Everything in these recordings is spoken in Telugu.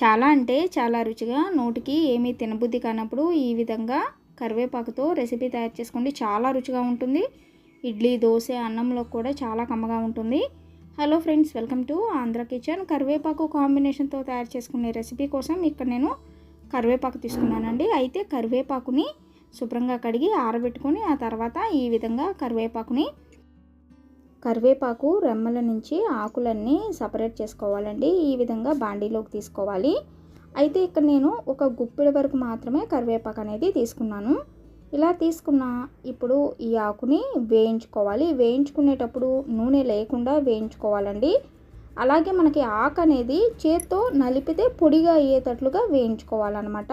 చాలా అంటే చాలా రుచిగా నోటికి ఏమీ తినబుద్ధి కానప్పుడు ఈ విధంగా కరివేపాకుతో రెసిపీ తయారు చేసుకోండి. చాలా రుచిగా ఉంటుంది. ఇడ్లీ దోశ అన్నంలో కూడా చాలా కమ్మగా ఉంటుంది. Hello friends welcome to Andhra kitchen. కరివేపాకు కాంబినేషన్తో తయారు చేసుకునే రెసిపీ కోసం ఇక్కడ నేను కరివేపాకు తీసుకున్నానండి. అయితే కరివేపాకుని శుభ్రంగా కడిగి ఆరబెట్టుకొని ఆ తర్వాత ఈ విధంగా కరివేపాకుని కరివేపాకు రెమ్మల నుంచి ఆకులన్నీ సపరేట్ చేసుకోవాలండి. ఈ విధంగా బాండీలోకి తీసుకోవాలి. అయితే ఇక్కడ నేను ఒక గుప్పిడి వరకు మాత్రమే కరివేపాకు అనేది తీసుకున్నాను. ఇలా తీసుకున్న ఇప్పుడు ఈ ఆకుని వేయించుకోవాలి. వేయించుకునేటప్పుడు నూనె లేకుండా వేయించుకోవాలండి. అలాగే మనకి ఆకు అనేది చేత్తో నలిపితే పొడిగా అయ్యేటట్లుగా వేయించుకోవాలన్నమాట.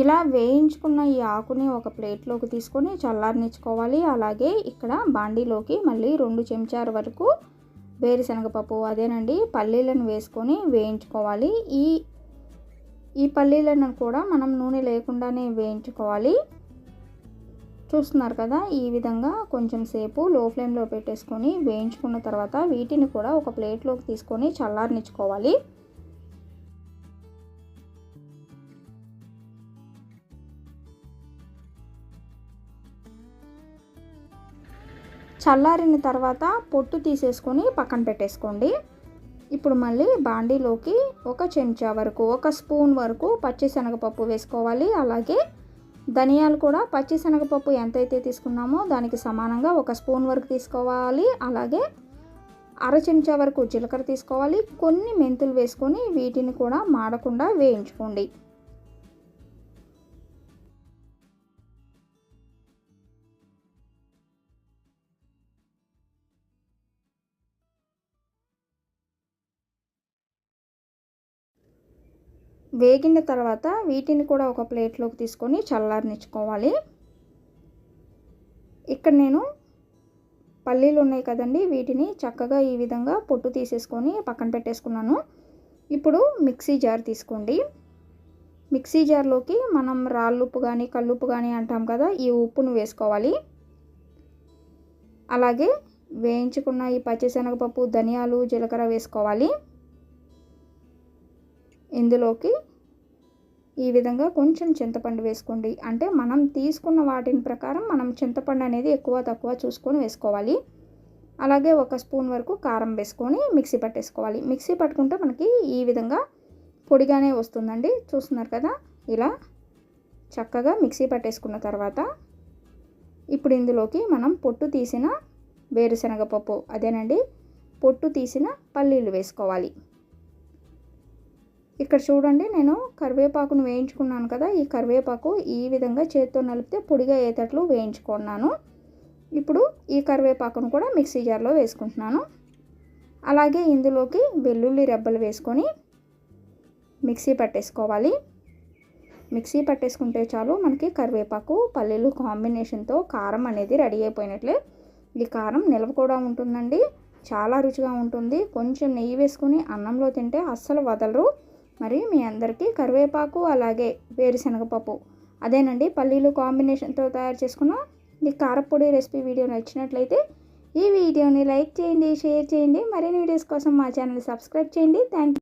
ఇలా వేయించుకున్న ఈ ఆకుని ఒక ప్లేట్లోకి తీసుకొని చల్లారనిచ్చుకోవాలి. అలాగే ఇక్కడ బాండీలోకి మళ్ళీ రెండు చెంచాల వరకు వేరుశనగపప్పు అదేనండి పల్లీలను వేసుకొని వేయించుకోవాలి. ఈ ఈ పల్లీలను కూడా మనం నూనె లేకుండానే వేయించుకోవాలి. చూస్తున్నారు కదా ఈ విధంగా కొంచెం సేపు లో ఫ్లేమ్లో పెట్టేసుకొని వేయించుకున్న తర్వాత వీటిని కూడా ఒక ప్లేట్లోకి తీసుకొని చల్లారనిచ్చుకోవాలి. చల్లారిన తర్వాత పొట్టు తీసేసుకొని పక్కన పెట్టేసుకోండి. ఇప్పుడు మళ్ళీ బాండీలోకి ఒక చెంచా వరకు ఒక స్పూన్ వరకు పచ్చిశనగపప్పు వేసుకోవాలి. అలాగే ధనియాలు కూడా పచ్చిశనగపప్పు ఎంతైతే తీసుకున్నామో దానికి సమానంగా ఒక స్పూన్ వరకు తీసుకోవాలి. అలాగే అర చెంచా వరకు జీలకర్ర తీసుకోవాలి. కొన్ని మెంతులు వేసుకొని వీటిని కూడా మాడకుండా వేయించుకోండి. వేగిన తర్వాత వీటిని కూడా ఒక ప్లేట్లోకి తీసుకొని చల్లారనిచ్చుకోవాలి. ఇక్కడ నేను పల్లీలు ఉన్నాయి కదండి వీటిని చక్కగా ఈ విధంగా పొట్టు తీసేసుకొని పక్కన పెట్టేసుకున్నాను. ఇప్పుడు మిక్సీ జార్ తీసుకోండి. మిక్సీ జార్లోకి మనం రాళ్ళుప్పు కానీ కల్లుప్పు కానీ అంటాం కదా ఈ ఉప్పును వేసుకోవాలి. అలాగే వేయించుకున్న ఈ పచ్చిశనగపప్పు ధనియాలు జీలకర్ర వేసుకోవాలి. ఇందులోకి ఈ విధంగా కొంచెం చింతపండు వేసుకోండి. అంటే మనం తీసుకున్న వాటిని ప్రకారం మనం చింతపండు అనేది ఎక్కువ తక్కువ చూసుకొని వేసుకోవాలి. అలాగే ఒక స్పూన్ వరకు కారం వేసుకొని మిక్సీ పట్టేసుకోవాలి. మిక్సీ పట్టుకుంటే మనకి ఈ విధంగా పొడిగానే వస్తుందండి. చూస్తున్నారు కదా? ఇలా చక్కగా మిక్సీ పట్టేసుకున్న తర్వాత ఇప్పుడు ఇందులోకి మనం పొట్టు తీసిన వేరుశనగపప్పు అదేనండి పొట్టు తీసిన పల్లీలు వేసుకోవాలి. ఇక్కడ చూడండి నేను కరివేపాకును వేయించుకున్నాను కదా ఈ కరివేపాకు ఈ విధంగా చేతితో నలిపితే పొడిగా అయ్యేటట్లు వేయించుకున్నాను. ఇప్పుడు ఈ కరివేపాకును కూడా మిక్సీ జార్లో వేసుకుంటున్నాను. అలాగే ఇందులోకి వెల్లుల్లి రెబ్బలు వేసుకొని మిక్సీ పట్టేసుకోవాలి. మిక్సీ పట్టేసుకుంటే చాలు మనకి కరివేపాకు పల్లీలు కాంబినేషన్తో కారం అనేది రెడీ అయిపోయినట్లే. ఈ కారం నిల్వ కూడా ఉంటుందండి చాలా రుచిగా ఉంటుంది. కొంచెం నెయ్యి వేసుకొని అన్నంలో తింటే అస్సలు వదలరు. మరి మీ అందరికీ కరివేపాకు అలాగే వేరుశనగపప్పు. అదేనండి పల్లీలు కాంబినేషన్తో తయారు చేసుకున్న ఈ కారపొడి రెసిపీ వీడియో నచ్చినట్లయితే ఈ వీడియోని లైక్ చేయండి షేర్ చేయండి. మరిన్ని వీడియోస్ కోసం మా ఛానల్ సబ్స్క్రైబ్ చేయండి. థ్యాంక్